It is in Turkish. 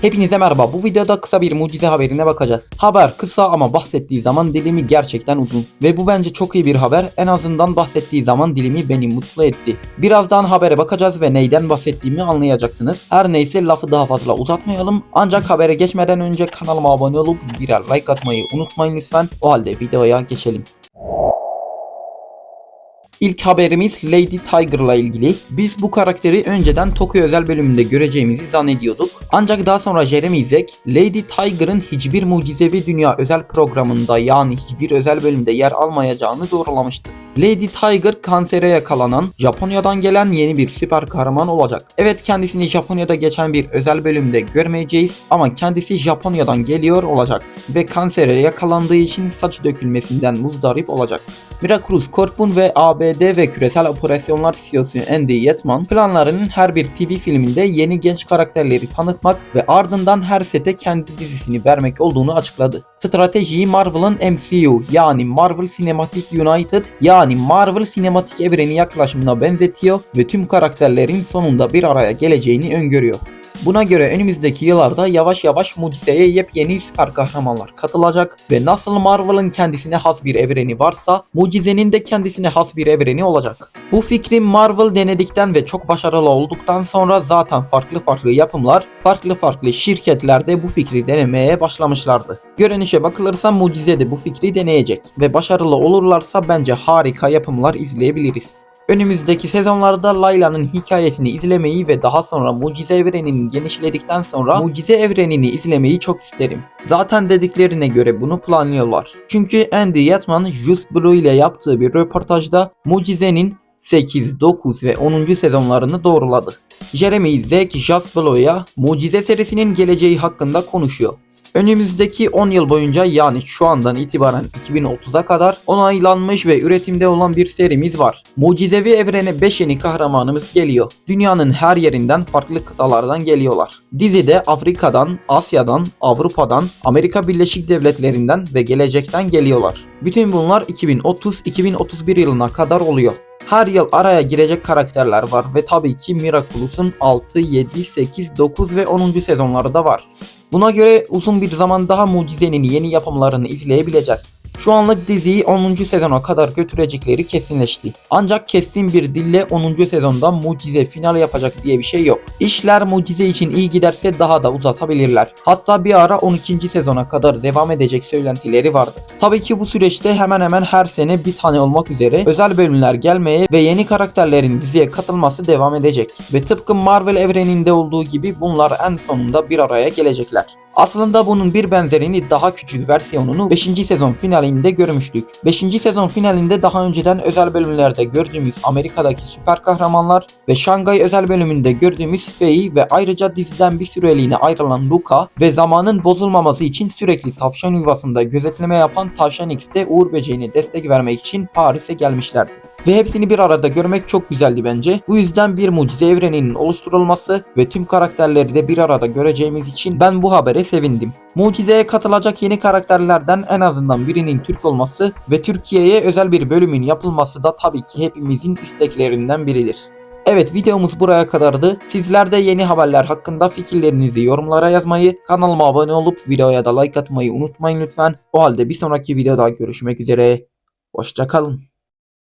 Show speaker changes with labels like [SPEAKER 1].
[SPEAKER 1] Hepinize merhaba. Bu videoda kısa bir mucize haberine bakacağız. Haber kısa ama bahsettiği zaman dilimi gerçekten uzun. Ve bu bence çok iyi bir haber. En azından bahsettiği zaman dilimi beni mutlu etti. Birazdan habere bakacağız ve neyden bahsettiğimi anlayacaksınız. Her neyse lafı daha fazla uzatmayalım. Ancak habere geçmeden önce kanalıma abone olup birer like atmayı unutmayın lütfen. O halde videoya geçelim. İlk haberimiz Lady Tiger'la ilgili. Biz bu karakteri önceden Tokyo özel bölümünde göreceğimizi zannediyorduk. Ancak daha sonra Jeremy Zek, Lady Tiger'ın hiçbir mucizevi dünya özel programında yani hiçbir özel bölümde yer almayacağını doğrulamıştı. Lady Tiger kansere yakalanan, Japonya'dan gelen yeni bir süper kahraman olacak. Evet kendisini Japonya'da geçen bir özel bölümde görmeyeceğiz ama kendisi Japonya'dan geliyor olacak ve kansere yakalandığı için saç dökülmesinden muzdarip olacak. Miraculous Corp'un ve ABD ve Küresel Operasyonlar CEO'su Andy Yetman planlarının her bir TV filminde yeni genç karakterleri tanıtmak ve ardından her sete kendi dizisini vermek olduğunu açıkladı. Stratejiyi Marvel'ın MCU yani Marvel Cinematic United yani Marvel sinematik evreni yaklaşımına benzetiyor ve tüm karakterlerin sonunda bir araya geleceğini öngörüyor. Buna göre önümüzdeki yıllarda yavaş yavaş mucizeye yepyeni süper kahramanlar katılacak ve nasıl Marvel'ın kendisine has bir evreni varsa mucizenin de kendisine has bir evreni olacak. Bu fikri Marvel denedikten ve çok başarılı olduktan sonra zaten farklı farklı yapımlar, farklı farklı şirketlerde bu fikri denemeye başlamışlardı. Görünüşe bakılırsa mucize de bu fikri deneyecek ve başarılı olurlarsa bence harika yapımlar izleyebiliriz. Önümüzdeki sezonlarda Layla'nın hikayesini izlemeyi ve daha sonra Mucize Evreni'nin genişledikten sonra Mucize Evreni'ni izlemeyi çok isterim. Zaten dediklerine göre bunu planlıyorlar. Çünkü Andy Yetman Just Blue ile yaptığı bir röportajda Mucize'nin 8, 9 ve 10. sezonlarını doğruladı. Jeremy Zek Just Blue'ya Mucize serisinin geleceği hakkında konuşuyor. Önümüzdeki 10 yıl boyunca yani şu andan itibaren 2030'a kadar onaylanmış ve üretimde olan bir serimiz var. Mucizevi evrene 5 yeni kahramanımız geliyor. Dünyanın her yerinden farklı kıtalardan geliyorlar. Dizide Afrika'dan, Asya'dan, Avrupa'dan, Amerika Birleşik Devletleri'nden ve gelecekten geliyorlar. Bütün bunlar 2030-2031 yılına kadar oluyor. Her yıl araya girecek karakterler var ve tabii ki Miraculous'un 6, 7, 8, 9 ve 10. sezonları da var. Buna göre uzun bir zaman daha Mucize'nin yeni yapımlarını izleyebileceğiz. Şu anlık diziyi 10. sezona kadar götürecekleri kesinleşti. Ancak kesin bir dille 10. sezonda Mucize final yapacak diye bir şey yok. İşler Mucize için iyi giderse daha da uzatabilirler. Hatta bir ara 12. sezona kadar devam edecek söylentileri vardı. Tabii ki bu süreçte hemen hemen her sene bir tane olmak üzere özel bölümler gelmeye ve yeni karakterlerin diziye katılması devam edecek. Ve tıpkı Marvel evreninde olduğu gibi bunlar en sonunda bir araya gelecekler. Aslında bunun bir benzerini daha küçük versiyonunu 5. sezon finalinde görmüştük. 5. sezon finalinde daha önceden özel bölümlerde gördüğümüz Amerika'daki süper kahramanlar ve Şangay özel bölümünde gördüğümüz Faye ve ayrıca diziden bir süreliğine ayrılan Luca ve zamanın bozulmaması için sürekli tavşan yuvasında gözetleme yapan Tavşan X'te Uğur Böceği'ne destek vermek için Paris'e gelmişlerdi. Ve hepsini bir arada görmek çok güzeldi bence. Bu yüzden bir mucize evreninin oluşturulması ve tüm karakterleri de bir arada göreceğimiz için ben bu habere sevindim. Mucizeye katılacak yeni karakterlerden en azından birinin Türk olması ve Türkiye'ye özel bir bölümün yapılması da tabii ki hepimizin isteklerinden biridir. Evet videomuz buraya kadardı. Sizler de yeni haberler hakkında fikirlerinizi yorumlara yazmayı, kanalıma abone olup videoya da like atmayı unutmayın lütfen. O halde bir sonraki videoda görüşmek üzere. Hoşçakalın.